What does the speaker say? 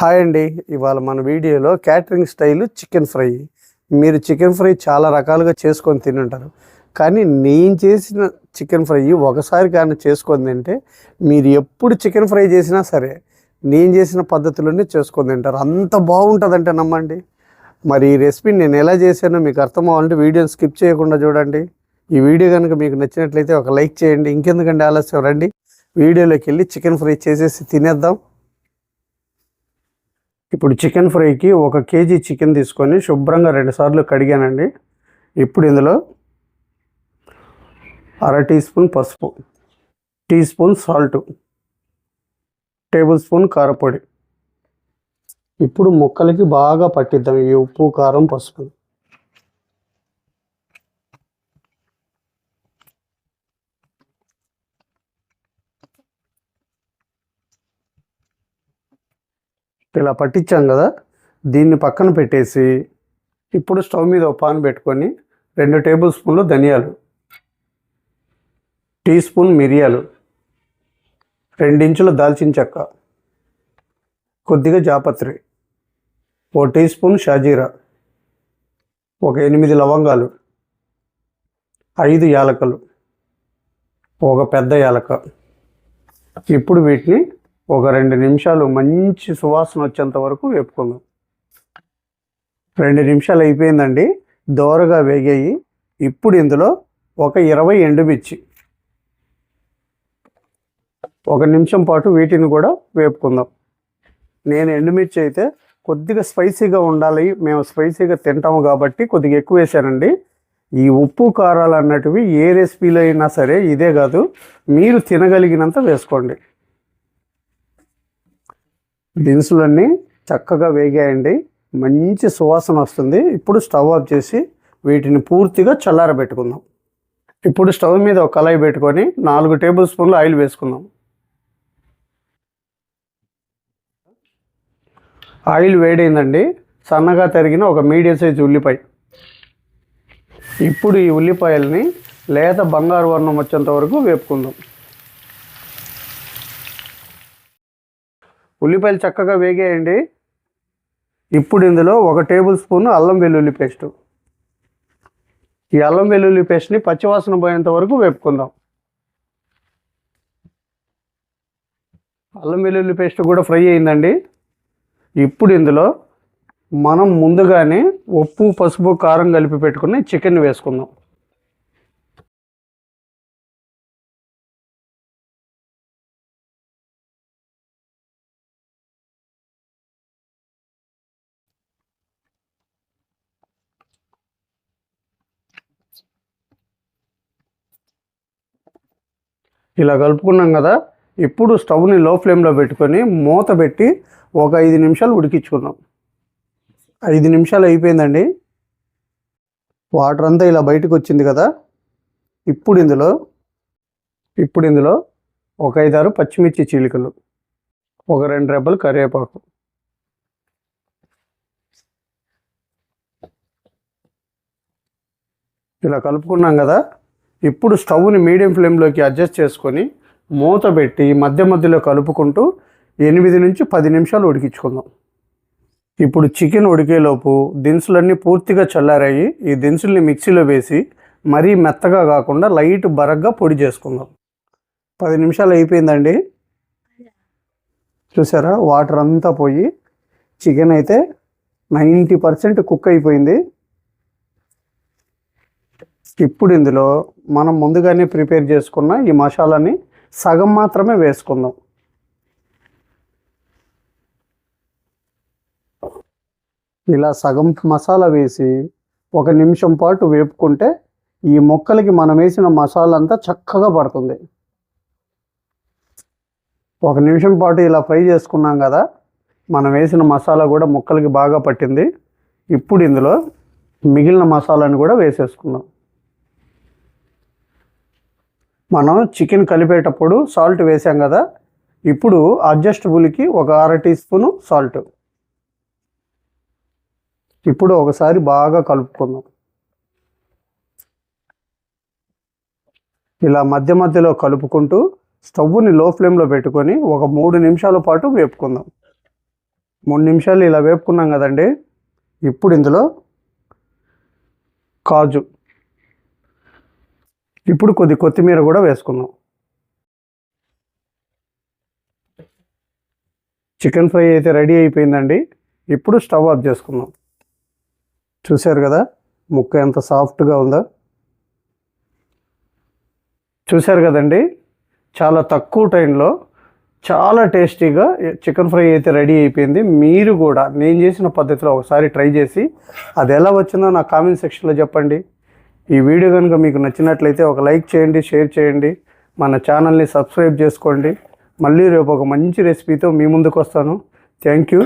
Hi అండి. ఇవాళ మన వీడియోలో క్యాటరింగ్ స్టైల్ చికెన్ ఫ్రై. మీరు చికెన్ ఫ్రై చాలా రకాలుగా చేసుకొని తినుంటారు. కానీ నేను చేసిన చికెన్ ఫ్రై ఒకసారి కానీ చేసుకొని తింటే మీరు ఎప్పుడు చికెన్ ఫ్రై చేసినా సరే నేను చేసిన పద్ధతిలోనే చేసుకొని తింటారు. అంత బాగుంటుందంటే నమ్మండి. మరి ఈ రెసిపీ నేను ఎలా చేశానో మీకు అర్థం అవ్వాలంటే వీడియోని స్కిప్ చేయకుండా చూడండి. ఈ వీడియో కనుక మీకు నచ్చినట్లయితే ఒక లైక్ చేయండి. ఇంకెందుకంటే ఆలస్యం? రండి. వీడియోలోకి వెళ్ళి చికెన్ ఫ్రై చేసేసి తినేద్దాం. ఇప్పుడు చికెన్ ఫ్రైకి ఒక కేజీ చికెన్ తీసుకొని శుభ్రంగా రెండుసార్లు కడిగానండి. ఇప్పుడు ఇందులో అర టీ స్పూన్ పసుపు teaspoon salt tablespoon కారపొడి. ఇప్పుడు ముక్కలకి బాగా పట్టిద్దాం ఈ ఉప్పు కారం పసుపు ఇలా పట్టించాం కదా దీన్ని పక్కన పెట్టేసి ఇప్పుడు స్టవ్ మీద ఒక పాన్ పెట్టుకొని రెండు టేబుల్ స్పూన్లు ధనియాలు టీ స్పూన్ మిరియాలు రెండించులు దాల్చిన చెక్క కొద్దిగా జాపత్రి ఓ టీ స్పూన్ షాజీరా ఒక ఎనిమిది లవంగాలు ఐదు యాలకలు ఒక పెద్ద యాలక. ఇప్పుడు వీటిని ఒక రెండు నిమిషాలు మంచి సువాసన వచ్చేంత వరకు వేపుకుందాం. రెండు నిమిషాలు అయిపోయిందండి. దోరగా వేగాయి. ఇప్పుడు ఇందులో ఒక ఇరవై ఎండుమిర్చి. ఒక నిమిషం పాటు వీటిని కూడా వేపుకుందాం. నేను ఎండుమిర్చి అయితే కొద్దిగా స్పైసీగా ఉండాలి. మేము స్పైసీగా తింటాము కాబట్టి కొద్దిగా ఎక్కువ వేసానండి. ఈ ఉప్పు కారాలు అన్నటివి ఏ రెసిపీలో అయినా సరే ఇదే కాదు. మీరు తినగలిగినంత వేసుకోండి. దినుసులన్నీ చక్కగా వేగాయండి. మంచి సువాసన వస్తుంది. ఇప్పుడు స్టవ్ ఆఫ్ చేసి వీటిని పూర్తిగా చల్లారబెట్టుకుందాం. ఇప్పుడు స్టవ్ మీద ఒక కళాయి పెట్టుకొని నాలుగు టేబుల్ స్పూన్లు ఆయిల్ వేసుకుందాం. ఆయిల్ వేడైందండి. సన్నగా తరిగిన ఒక మీడియం సైజ్ ఉల్లిపాయ. ఇప్పుడు ఈ ఉల్లిపాయల్ని లేత బంగారు వర్ణం వచ్చేంత వరకు వేపుకుందాం. ఉల్లిపాయలు చక్కగా వేగేయండి. ఇప్పుడు ఇందులో ఒక టేబుల్ స్పూన్ అల్లం వెల్లుల్లి పేస్ట్. ఈ అల్లం వెల్లుల్లి పేస్ట్ని పచ్చివాసన పోయేంత వరకు వేపుకుందాం. అల్లం వెల్లుల్లి పేస్ట్ కూడా ఫ్రై అయిందండి. ఇప్పుడు ఇందులో మనం ముందుగానే ఉప్పు పసుపు కారం కలిపి పెట్టుకుని చికెన్ వేసుకుందాం. ఇలా కలుపుకున్నాం కదా ఇప్పుడు స్టవ్ని లో ఫ్లేమ్లో పెట్టుకొని మూత పెట్టి ఒక ఐదు నిమిషాలు ఉడికించుకుందాం. ఐదు నిమిషాలు అయిపోయిందండి. వాటర్ అంతా ఇలా బయటకు వచ్చింది కదా ఇప్పుడు ఇందులో ఇప్పుడు ఇందులో ఒక ఐదారు పచ్చిమిర్చి చీలికలు ఒక రెండు రెబ్బలు కరివేపాకు. ఇలా కలుపుకున్నాం కదా ఇప్పుడు స్టవ్ని మీడియం ఫ్లేమ్లోకి అడ్జస్ట్ చేసుకొని మూత పెట్టి మధ్య మధ్యలో కలుపుకుంటూ ఎనిమిది నుంచి పది నిమిషాలు ఉడికించుకుందాం. ఇప్పుడు చికెన్ ఉడికేలోపు దినుసులన్నీ పూర్తిగా చల్లారాయి. ఈ దినుసుల్ని మిక్సీలో వేసి మరీ మెత్తగా కాకుండా లైట్ బరగ్గా పొడి చేసుకుందాం. పది నిమిషాలు అయిపోయిందండి. చూసారా? వాటర్ అంతా పోయి చికెన్ అయితే నైంటీ పర్సెంట్ కుక్ అయిపోయింది. ఇప్పుడు ఇందులో మనం ముందుగానే ప్రిపేర్ చేసుకున్న ఈ మసాలాని సగం మాత్రమే వేసుకుందాం. ఇలా సగం మసాలా వేసి ఒక నిమిషం పాటు వేపుకుంటే ఈ మొక్కలకి మనం వేసిన మసాలా అంతా చక్కగా పడుతుంది. ఒక నిమిషం పాటు ఇలా ఫ్రై చేసుకున్నాం కదా మనం వేసిన మసాలా కూడా ముక్కలకి బాగా పట్టింది. ఇప్పుడు ఇందులో మిగిలిన మసాలాని కూడా వేసేసుకుందాం. మనం చికెన్ కలిపేటప్పుడు సాల్ట్ వేసాం కదా ఇప్పుడు అడ్జస్టబుల్కి ఒక అర టీ స్పూను సాల్ట్. ఇప్పుడు ఒకసారి బాగా కలుపుకుందాం. ఇలా మధ్య మధ్యలో కలుపుకుంటూ స్టవ్ని లో ఫ్లేమ్లో పెట్టుకొని ఒక మూడు నిమిషాల పాటు వేపుకుందాం. మూడు నిమిషాలు ఇలా వేపుకున్నాం కదండి ఇప్పుడు ఇందులో కాజు. ఇప్పుడు కొద్ది కొత్తిమీర కూడా వేసుకుందాం. చికెన్ ఫ్రై అయితే రెడీ అయిపోయిందండి. ఇప్పుడు స్టవ్ ఆఫ్ చేసుకుందాం. చూశారు కదా ముక్క ఎంత సాఫ్ట్గా ఉందో. చూశారు కదండి చాలా తక్కువ టైంలో చాలా టేస్టీగా చికెన్ ఫ్రై అయితే రెడీ అయిపోయింది. మీరు కూడా నేను చేసిన పద్ధతిలో ఒకసారి ట్రై చేసి అది ఎలా వచ్చిందో నా కామెంట్ సెక్షన్లో చెప్పండి. ఈ వీడియో కనుక మీకు నచ్చినట్లయితే ఒక లైక్ చేయండి షేర్ చేయండి మన ఛానల్ని సబ్స్క్రైబ్ చేసుకోండి. మళ్ళీ రేపు ఒక మంచి రెసిపీతో మీ ముందుకు వస్తాను. Thank you.